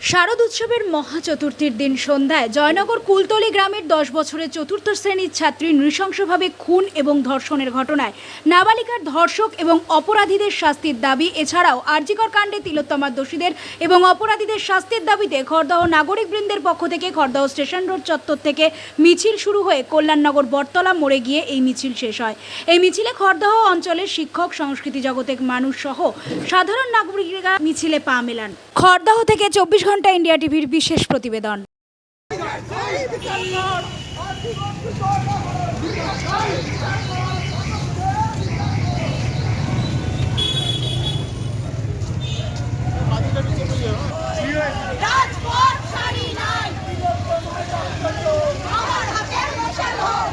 শারদ উৎসবের মহা চতুর্থীর দিন সন্ধ্যায় জয়নগর কুলতলি গ্রামের দশ বছরের চতুর্থ শ্রেণির ছাত্রী নৃশংসভাবে খুন এবং ধর্ষণের ঘটনায়। নাবালিকার ধর্ষক এবং অপরাধীদের শাস্তির দাবি, এছাড়াও আরজিকর কাণ্ডে তিলোত্তমার দোষীদের এবং অপরাধীদের শাস্তির দাবিতে খড়দহ নাগরিকবৃন্দের পক্ষ থেকে খড়দহ স্টেশন রোড চত্বর থেকে মিছিল শুরু হয়ে কল্যাণনগর বটতলা মোড়ে গিয়ে এই মিছিল শেষ হয়। এই মিছিলে খড়দহ অঞ্চলের শিক্ষক, সংস্কৃতি জগতের মানুষ সহ সাধারণ নাগরিকরা মিছিলে পা মেলান। খড়দহ থেকে চব্বিশ ঘণ্টা ইন্ডিয়া টিভির বিশেষ প্রতিবেদন রাজপথ ছাড়ি নাই আমার হাতের মশাল হোক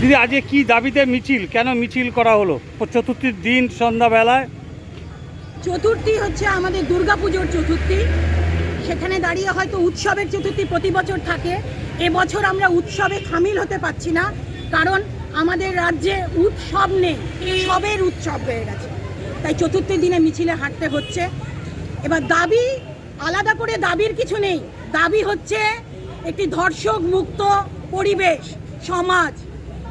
দিদি, আজকে কি দাবিতে মিছিল? কেন মিছিল করা হলো? চতুর্থীর দিন সন্ধ্যাবেলায়? চতুর্থী হচ্ছে আমাদের দুর্গাপুজোর চতুর্থী। সেখানে দাঁড়িয়ে হয়তো উৎসবের চতুর্থী প্রতি বছর থাকে। এবছর আমরা উৎসবে সামিল হতে পারছি না, কারণ আমাদের রাজ্যে উৎসব নেই সবের উৎসব হয়ে গেছে। তাই চতুর্থী দিনে মিছিলে হাঁটতে হচ্ছে। এবার দাবি, আলাদা করে দাবির কিছু নেই। দাবি হচ্ছে একটি ধর্ষক মুক্ত পরিবেশ, সমাজ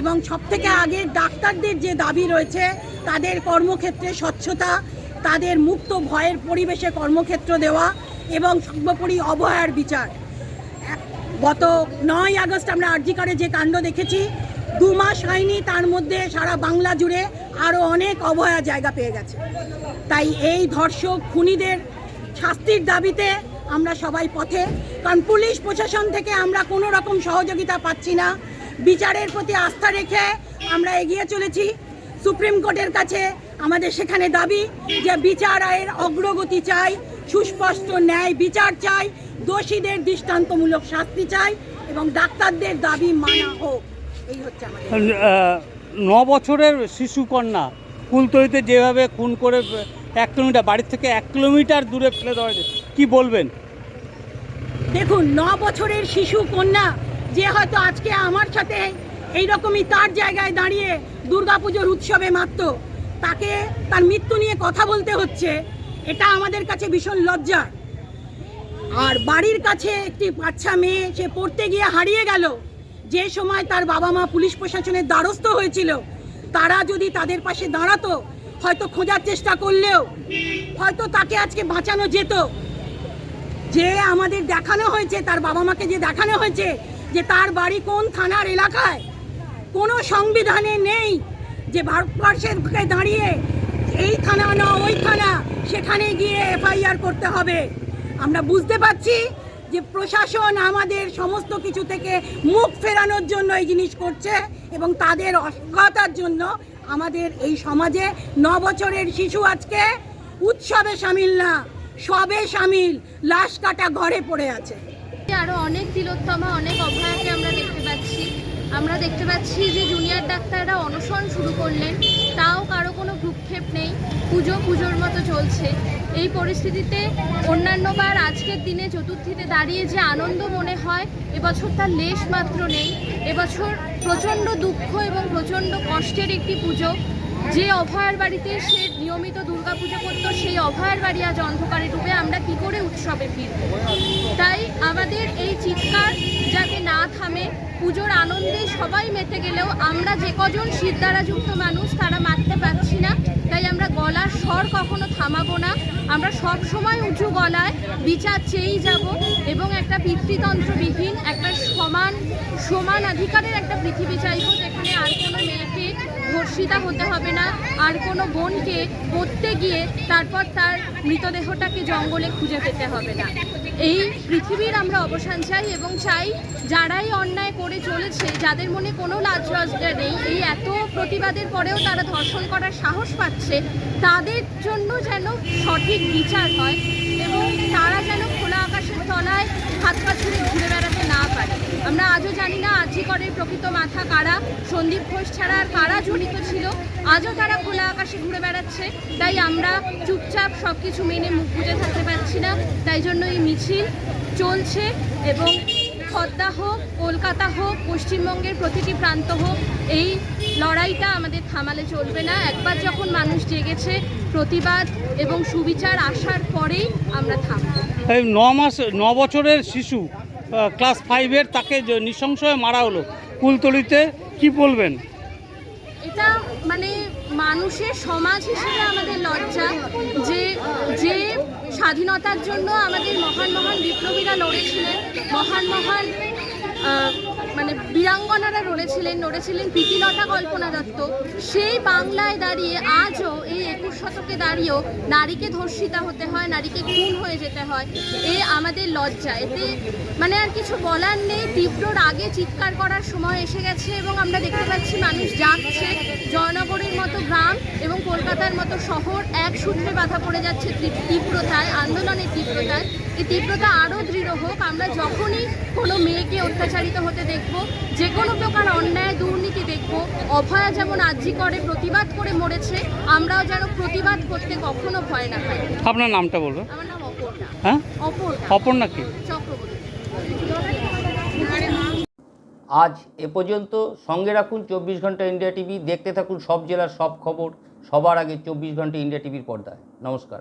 এবং সবথেকে আগে ডাক্তারদের যে দাবি রয়েছে, তাদের কর্মক্ষেত্রে স্বচ্ছতা, তাদের মুক্ত ভয়ের পরিবেশে কর্মক্ষেত্র দেওয়া এবং সর্বোপরি অবহেয়ার বিচার। গত নয় আগস্ট আমরা আরজিকারে যে কাণ্ড দেখেছি, দু মাস হয়নি তার মধ্যে সারা বাংলা জুড়ে আরও অনেক অবহেয়া জায়গা পেয়ে গেছে। তাই এই ধর্ষক, খুনিদের শাস্তির দাবিতে আমরা সবাই পথে। কারণ পুলিশ প্রশাসন থেকে আমরা কোনো রকম সহযোগিতা পাচ্ছি না। বিচারের প্রতি আস্থা রেখে আমরা এগিয়ে চলেছি। সুপ্রিম কোর্টের কাছে আমাদের সেখানে দাবি যে বিচার আয়ের অগ্রগতি চাই। সুস্পষ্ট ন্যায় বিচার চাই দোষীদের দৃষ্টান্তমূলক শাস্তি চাই এবং ডাক্তারদের দাবি মানা হোক। এই হচ্ছে ন বছরের শিশু কন্যা কুলতলিতে যেভাবে খুন করে এক কিলোমিটার বাড়ির থেকে এক কিলোমিটার দূরে ফেলে দেওয়া কি বলবেন? দেখুন ন বছরের শিশু কন্যা যে হয়তো আজকে আমার সাথে এইরকমই তার জায়গায় দাঁড়িয়ে দুর্গাপুজোর উৎসবে মাত্র তাকে তার মৃত্যু নিয়ে কথা বলতে হচ্ছে। এটা আমাদের কাছে ভীষণ লজ্জার। আর বাড়ির কাছে একটি বাচ্চা মেয়ে, সে পড়তে গিয়ে হারিয়ে গেল। যে সময় তার বাবা মা পুলিশ প্রশাসনের দ্বারস্থ হয়েছিল, তারা যদি তাদের পাশে দাঁড়াতো, হয়তো খোঁজার চেষ্টা করলেও, হয়তো তাকে আজকে বাঁচানো যেত। যে আমাদের দেখানো হয়েছে, তার বাবা মাকে যে দেখানো হয়েছে, যে তার বাড়ি কোন থানার এলাকায়, কোনো সংবিধানে নেই যে ভারতবর্ষের দাঁড়িয়ে এই থানা না ওই থানা সেখানে গিয়ে এফআইআর করতে হবে। আমরা বুঝতে পারছি যে প্রশাসন আমাদের সমস্ত কিছু থেকে মুখ ফেরানোর জন্য এই জিনিস করছে এবং তাদের অসঙ্গতার জন্য আমাদের এই সমাজে ন বছরের শিশু আজকে উৎসবে সামিল না, সবে সামিল, লাশ কাটা ঘরে পড়ে আছে। আরও অনেক তিলোত্তমা, অনেক অভয়াকে আমরা দেখতে পাচ্ছি। আমরা দেখতে পাচ্ছি যে জুনিয়র ডাক্তাররা অনশন শুরু করলেন। তাও কারও কোনো ভ্রুক্ষেপ নেই। পুজো পুজোর মতো চলছে। এই পরিস্থিতিতে অন্যান্যবার আজকের দিনে চতুর্থীতে দাঁড়িয়ে যে আনন্দ মনে হয়, এবছর তার লেশ মাত্র নেই। এবছর প্রচণ্ড দুঃখ এবং প্রচণ্ড কষ্টের একটি পুজো। যে অভয়ার বাড়িতে সে নিয়মিত দুর্গাপুজো করতো, সেই অভয়ার বাড়ি আজ অন্ধকারে ডুবে আমরা কি করে উৎসবে ফিরব? তাই আমাদের এই চিৎকার যাতে না থামে, পুজোর আনন্দে সবাই মেতে গেলেও আমরা যে কজন সিদ্ধারাযুক্ত মানুষ তারা মারতে পারছি না। তাই আমরা গলার স্বর কখনো থামাবো না। আমরা সব সময় উঁচু গলায় বিচার চেয়েই যাব এবং একটা পিতৃতন্ত্রবিহীন, একটা সমান সমান অধিকারের একটা পৃথিবী চাইব যেখানে আর কোনো মেয়েকে ধর্ষিতা হতে হবে না। আর কোনো বোনকে পড়তে গিয়ে তারপর তার মৃতদেহটাকে জঙ্গলে খুঁজে পেতে হবে না। এই পৃথিবীর আমরা অবসান চাই এবং চাই যারাই অন্যায় করে চলেছে, যাদের মনে কোনো লাজ নেই, এই এত প্রতিবাদের পরেও তারা ধর্ষণ করার সাহস পাচ্ছে, তাদের জন্য যেন সঠিক বিচার হয় এবং তারা যেন খোলা আকাশের তলায় হাত পা ছুড়ে ঘুরে বেড়াতে পারে। আমরা আজও জানি না আজিকরের প্রকৃত মাথা কারা, সন্দীপ ঘোষ ছাড়া আর কারা জড়িত ছিল। আজও তারা খোলা আকাশে ঘুরে বেড়াচ্ছে। তাই আমরা চুপচাপ সব কিছু মেনে মুখ বুঝে থাকতে পারছি না। তাই জন্য এই মিছিল চলছে এবং খদ্দা হোক, কলকাতা হোক, পশ্চিমবঙ্গের প্রতিটি প্রান্ত হোক, এই লড়াইটা আমাদের থামালে চলবে না। একবার যখন মানুষ জেগেছে, প্রতিবাদ এবং সুবিচার আসার পরেই আমরা থামবো। এই ন মাস, ন বছরের শিশু ক্লাস ফাইভের তাকে যে নৃশংস হয়ে মারা হলো, কুলতলিতে কি বলবেন? এটা মানে মানুষের সমাজ হিসেবে আমাদের লজ্জা, যে যে স্বাধীনতার জন্য আমাদের মহান মহান বিপ্লবীরা লড়েছিলেন, মহান মহান মানে বীরাঙ্গনারা লড়েছিলেন নড়েছিলেন প্রীতিলতা কল্পনা দত্ত সেই বাংলায় দাঁড়িয়ে আজও এই একুশ শতকে দাঁড়িয়েও নারীকে ধর্ষিতা হতে হয়, নারীকে খুন হয়ে যেতে হয়, এ আমাদের লজ্জা। এতে মানে আর কিছু বলার নেই, তীব্র রাগে চিৎকার করার সময় এসে গেছে এবং আমরা দেখতে পাচ্ছি মানুষ যাচ্ছে জয়নগরের মতো গ্রাম এবং কলকাতার মতো শহর, এক সূত্রে বাধা পড়ে যাচ্ছে তীব- তীব্রতায়, আন্দোলনের তীব্রতায়। এই তীব্রতা আরও দৃঢ় হোক আমরা যখনই কোনো মেয়েকে অত্যাচারিত হতে দেখব যে কোনো প্রকার অন্যায় দুর্নীতি দেখব অভয়া যেমন আর্জি করে প্রতিবাদ করে মরেছে আমরাও যেন প্রতিবাদ করতে কখনো ভয় না পাই। আপনার নামটা বলব আমার নাম অপর্ণা। হ্যাঁ? অপর্ণা। অপর্ণা কি? চক্রবর্তী আজ এ পর্যন্ত সঙ্গে রাখুন চব্বিশ ঘণ্টা ইন্ডিয়া টিভি দেখতে থাকুন সব জেলার সব খবর সবার আগে চব্বিশ ঘণ্টা ইন্ডিয়া টিভির পর্দায়। নমস্কার।